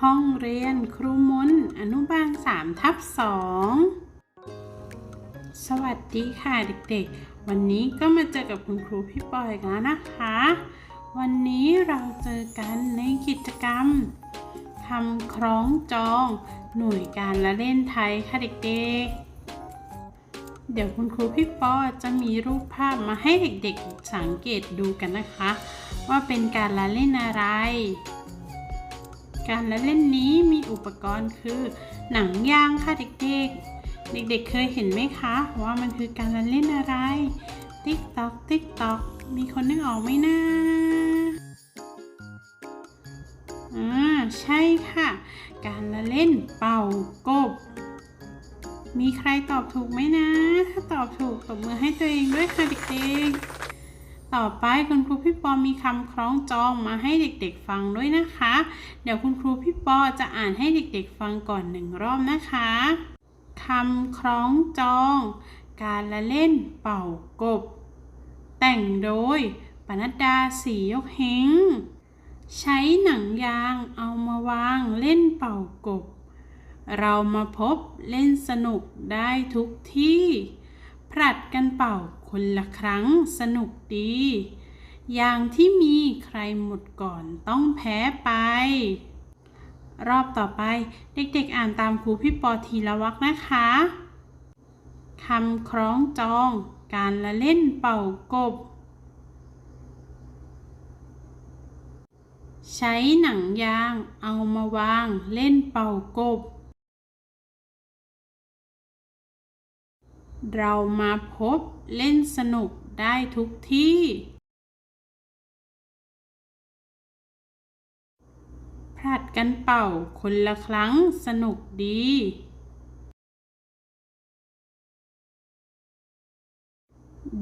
ห้องเรียนครูมนอนุบาล3ทับ2สวัสดีค่ะเด็กๆ วันนี้ก็มาเจอกับคุณครูพี่ปอยอีกแล้วนะคะ วันนี้เราเจอกันในกิจกรรมทำคล้องจองหน่วยการละเล่นไทยค่ะเด็กๆเดี๋ยวคุณครูพี่ปอจะมีรูปภาพมาให้เด็กๆสังเกตดูกันนะคะ ว่าเป็นการละเล่นอะไร การละเล่นนี้มีอุปกรณ์คือ หนังยางค่ะเด็กๆ เด็กๆเคยเห็นไหมคะ ว่ามันคือการละเล่นอะไร ติ๊กตอกติ๊กตอกมีคนนึกออกไหมนะอ่าใช่ค่ะ การละเล่นเป่ากบ มีใครตอบถูกไหมนะ ถ้าตอบถูกตบมือให้ตัวเองด้วยค่ะเด็กๆ ต่อไปคุณครูพี่ปอมีคำคล้องจองมาให้เด็กๆฟังด้วยนะคะ เดี๋ยวคุณครูพี่ปอจะอ่านให้เด็กๆฟังก่อนหนึ่งรอบนะคะคำคล้องจอง การละเล่นเป่ากบ แต่งโดยปนัดดาสียกเฮงใช้หนังยางเอามาวางเล่นเป่ากบ เรามาพบเล่นสนุกได้ทุกที่ผลัดกันเป่า คนละครั้งสนุกดี อย่างที่มีใครหมดก่อนต้องแพ้ไป รอบต่อไปเด็กๆอ่านตามครูพี่ปอทีละวักนะคะคำคล้องจอง การละเล่นเป่ากบ ใช้หนังยางเอามาวางเล่นเป่ากบ เรามาพบเล่นสนุกได้ทุกที่ ผลัดกันเป่าคนละครั้งสนุกดี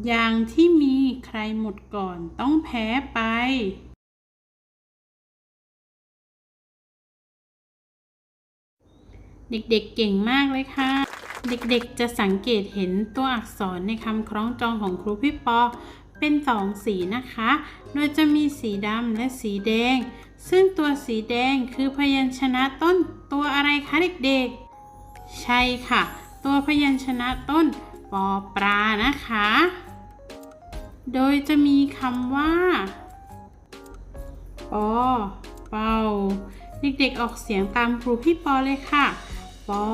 อย่างที่มีใครหมดก่อนต้องแพ้ไป เด็กๆเก่งมากเลยค่ะ เด็กๆ จะสังเกตเห็นตัวอักษรในคำคล้องจองของครูพี่ปอเป็นสองสีนะคะ โดยจะมีสีดำและสีแดง ซึ่งตัวสีแดงคือพยัญชนะต้นตัวอะไรคะเด็กๆ ใช่ค่ะ ตัวพยัญชนะต้นปอปลานะคะ โดยจะมีคำว่าปอเป่า เด็กๆออกเสียงตามครูพี่ปอเลยค่ะปอ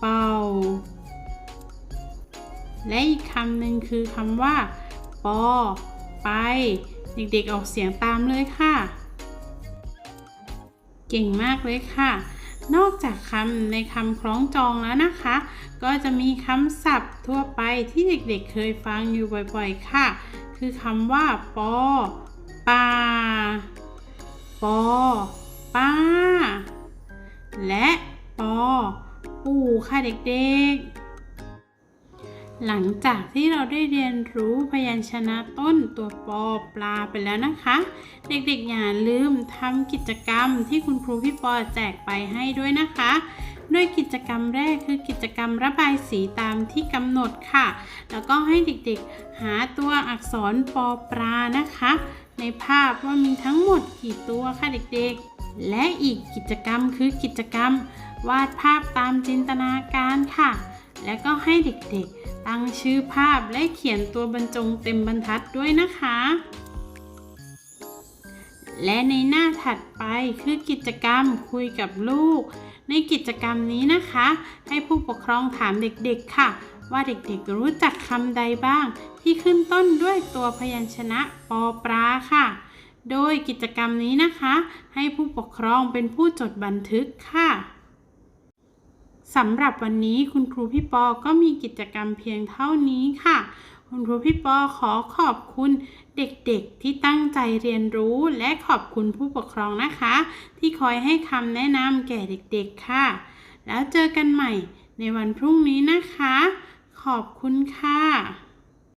เป่า และอีกคำหนึ่งคือคำว่า ปอ ไป เด็กๆออกเสียงตามเลยค่ะ เก่งมากเลยค่ะ นอกจากคำในคำคล้องจองแล้วนะคะ ก็จะมีคำศัพท์ทั่วไปที่เด็กๆเคยฟังอยู่บ่อยๆค่ะ คือคำว่า ปอปาปอป้า และปอ ค่ะเด็กๆ หลังจากที่เราได้เรียนรู้พยัญชนะต้นตัวปอปลาไปแล้วนะคะ เด็กๆ อย่าลืมทำกิจกรรมที่คุณครูพี่ปอแจกไปให้ด้วยนะคะโดยกิจกรรมแรกคือกิจกรรมระบายสีตามที่กำหนดค่ะ แล้วก็ให้เด็กๆหาตัวอักษรปอปลานะคะ ในภาพว่ามีทั้งหมดกี่ตัวค่ะเด็กๆ และอีกกิจกรรมคือกิจกรรม วาดภาพตามจินตนาการค่ะ และก็ให้เด็กๆ ตั้งชื่อภาพและเขียนตัวบรรจงเต็มบรรทัดด้วยนะคะ และในหน้าถัดไปคือกิจกรรมคุยกับลูก ในกิจกรรมนี้นะคะ ให้ผู้ปกครองถามเด็กๆค่ะ ว่าเด็กๆรู้จักคำใดบ้าง ที่ขึ้นต้นด้วยตัวพยัญชนะปอปลาค่ะ โดยกิจกรรมนี้นะคะ ให้ผู้ปกครองเป็นผู้จดบันทึกค่ะสำหรับวันนี้คุณครูพี่ปอก็มีกิจกรรมเพียงเท่านี้ค่ะ คุณครูพี่ปอขอขอบคุณเด็กๆที่ตั้งใจเรียนรู้และขอบคุณผู้ปกครองนะคะ ที่คอยให้คำแนะนำแก่เด็กๆค่ะ แล้วเจอกันใหม่ในวันพรุ่งนี้นะคะ ขอบคุณค่ะ